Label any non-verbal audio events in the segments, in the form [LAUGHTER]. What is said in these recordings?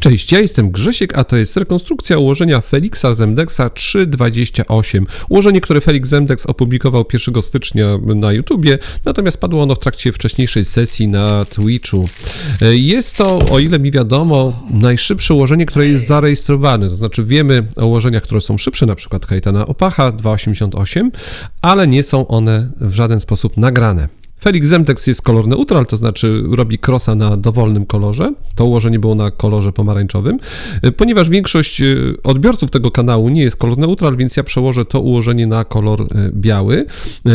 Cześć, ja jestem Grzesiek, a to jest rekonstrukcja ułożenia Felixa Zemdexa 3.28. Ułożenie, które Felix Zemdex opublikował 1 stycznia na YouTubie, natomiast padło ono w trakcie wcześniejszej sesji na Twitchu. Jest to, o ile mi wiadomo, najszybsze ułożenie, które jest zarejestrowane, to znaczy wiemy o ułożeniach, które są szybsze, na przykład Kaitana Opacha 2.88, ale nie są one w żaden sposób nagrane. Felix Zemtex jest kolor neutral, to znaczy robi krosa na dowolnym kolorze. To ułożenie było na kolorze pomarańczowym. E, ponieważ większość e, odbiorców tego kanału nie jest kolor neutral, więc ja przełożę to ułożenie na kolor e, biały.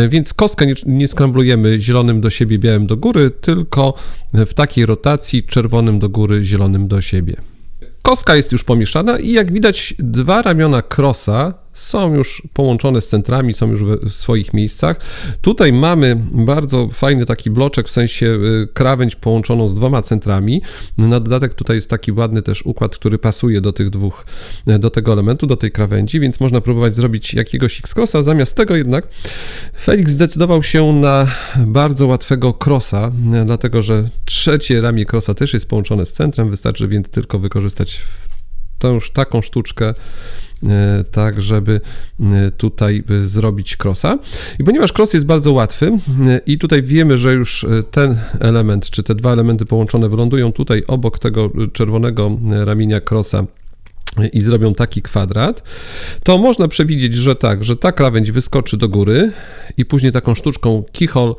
Więc kostkę nie, nie skramblujemy zielonym do siebie, białym do góry, tylko w takiej rotacji czerwonym do góry, zielonym do siebie. Kostka jest już pomieszana i jak widać dwa ramiona krosa są już połączone z centrami, są już w swoich miejscach. Tutaj mamy bardzo fajny taki bloczek, w sensie y, krawędź połączoną z dwoma centrami. Na dodatek tutaj jest taki ładny też układ, który pasuje do tych dwóch, y, do tego elementu, do tej krawędzi, więc można próbować zrobić jakiegoś X-crossa. Zamiast tego jednak Felix zdecydował się na bardzo łatwego crossa, y, dlatego że trzecie ramię crossa też jest połączone z centrem, wystarczy więc tylko wykorzystać tą, taką sztuczkę tak żeby e, tutaj e, zrobić crossa. I ponieważ cross jest bardzo łatwy i tutaj wiemy, że już ten element, czy te dwa elementy połączone wylądują tutaj obok tego czerwonego ramienia crossa i zrobią taki kwadrat, to można przewidzieć, że tak, że ta krawędź wyskoczy do góry i później taką sztuczką keyhole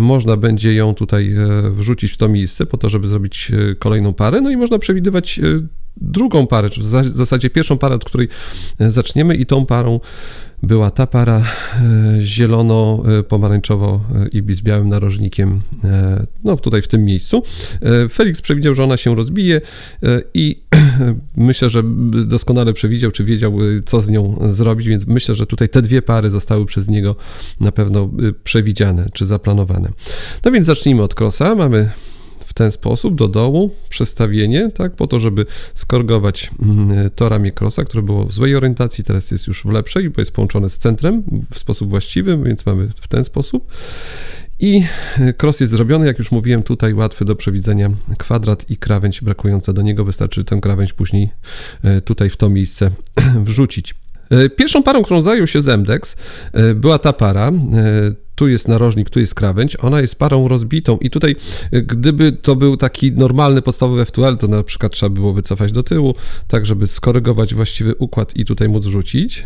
można będzie ją tutaj wrzucić w to miejsce po to, żeby zrobić kolejną parę, no i można przewidywać drugą parę, czy w zasadzie pierwszą parę, od której e, zaczniemy i tą parą była ta para e, zielono-pomarańczowo e, i z białym narożnikiem, no tutaj w tym miejscu. Felix przewidział, że ona się rozbije i [CLEARS THROAT] myślę, że doskonale przewidział, czy wiedział, co z nią zrobić, więc myślę, że tutaj te dwie pary zostały przez niego na pewno przewidziane, czy zaplanowane. No więc zacznijmy od krosa. Mamy w ten sposób do dołu przestawienie, tak, po to, żeby skorygować mm, to ramię krosa, które było w złej orientacji, teraz jest już w lepszej, bo jest połączone z centrem w sposób właściwy, więc mamy w ten sposób. I cross jest zrobiony, jak już mówiłem, tutaj łatwy do przewidzenia kwadrat i krawędź brakująca do niego. Wystarczy tę krawędź później e, tutaj w to miejsce [CLEARS THROAT] wrzucić. E, pierwszą parą, którą zajął się Zemdex, e, była ta para tu jest narożnik, tu jest krawędź, ona jest parą rozbitą i tutaj gdyby to był taki normalny, podstawowy FTL, to na przykład trzeba było wycofać do tyłu, tak żeby skorygować właściwy układ i tutaj móc rzucić.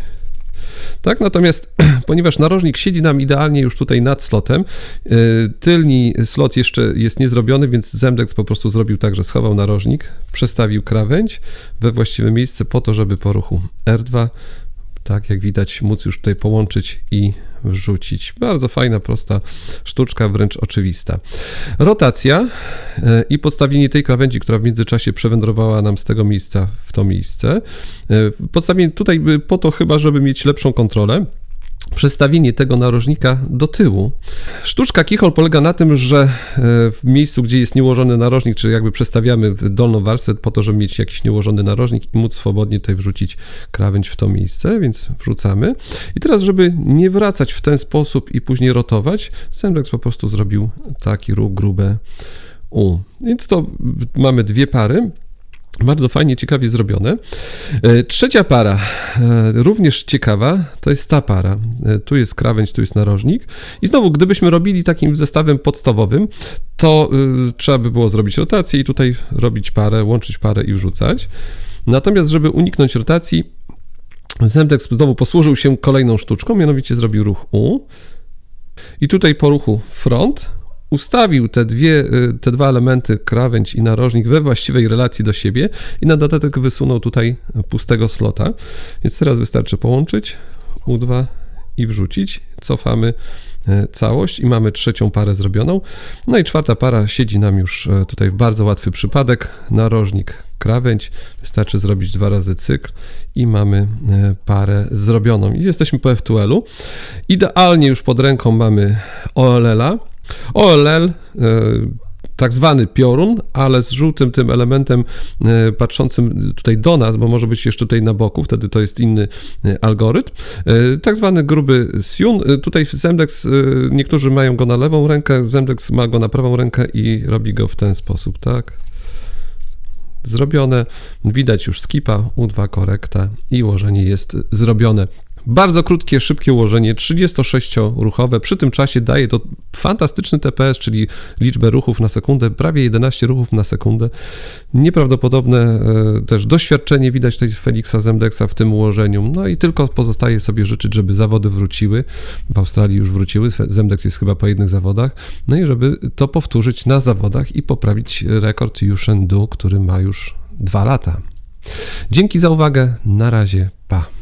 Tak, natomiast [CLEARS THROAT] ponieważ narożnik siedzi nam idealnie już tutaj nad slotem, yy, tylni slot jeszcze jest niezrobiony, więc Zemdex po prostu zrobił tak, że schował narożnik, przestawił krawędź we właściwe miejsce po to, żeby po ruchu R2 tak jak widać, móc już tutaj połączyć i wrzucić. Bardzo fajna, prosta sztuczka, wręcz oczywista. Rotacja e, i podstawienie tej krawędzi, która w międzyczasie przewędrowała nam z tego miejsca w to miejsce. E, podstawienie tutaj po to chyba, żeby mieć lepszą kontrolę przestawienie tego narożnika do tyłu. Sztuczka kichol polega na tym, że e, w miejscu, gdzie jest nieułożony narożnik, czyli jakby przestawiamy dolną warstwę po to, żeby mieć jakiś nieułożony narożnik i móc swobodnie tutaj wrzucić krawędź w to miejsce, więc wrzucamy. I teraz, żeby nie wracać w ten sposób i później rotować, Semblex po prostu zrobił taki ruch grube U. Więc to mamy dwie pary. Bardzo fajnie, ciekawie zrobione. E, trzecia para, e, również ciekawa, to jest ta para. E, tu jest krawędź, tu jest narożnik. I znowu, gdybyśmy robili takim zestawem podstawowym, to trzeba by było zrobić rotację i tutaj robić parę, łączyć parę i wrzucać. Natomiast, żeby uniknąć rotacji, Zemdex znowu posłużył się kolejną sztuczką, mianowicie zrobił ruch U. I tutaj po ruchu front ustawił te, dwie, y, te dwa elementy, krawędź i narożnik, we właściwej relacji do siebie i na dodatek wysunął tutaj pustego slota. Więc teraz wystarczy połączyć U2 i wrzucić. Cofamy e, całość i mamy trzecią parę zrobioną. No i czwarta para siedzi nam już e, tutaj w bardzo łatwy przypadek. Narożnik, krawędź. Wystarczy zrobić dwa razy cykl i mamy e, parę zrobioną. I jesteśmy po FTL-u. Idealnie już pod ręką mamy OLL-a OLL e, tak zwany piorun, ale z żółtym tym elementem e, patrzącym tutaj do nas, bo może być jeszcze tutaj na boku, wtedy to jest inny e, algorytm. Tak zwany gruby Siun. Tutaj Zemdex, niektórzy mają go na lewą rękę, Zemdex ma go na prawą rękę i robi go w ten sposób, tak? zrobione. Widać już skipa, U2 korekta i ułożenie jest zrobione. Bardzo krótkie, szybkie ułożenie, 36-ruchowe. Przy tym czasie daje to fantastyczny TPS, czyli liczbę ruchów na sekundę, prawie 11 ruchów na sekundę. Nieprawdopodobne e, też doświadczenie widać tutaj Felixa Zemdexa w tym ułożeniu. No i tylko pozostaje sobie życzyć, żeby zawody wróciły. W Australii już wróciły, Zemdex jest chyba po jednych zawodach. No i żeby to powtórzyć na zawodach i poprawić rekord Yushen Du, który ma już dwa lata. Dzięki za uwagę. Na razie. Pa.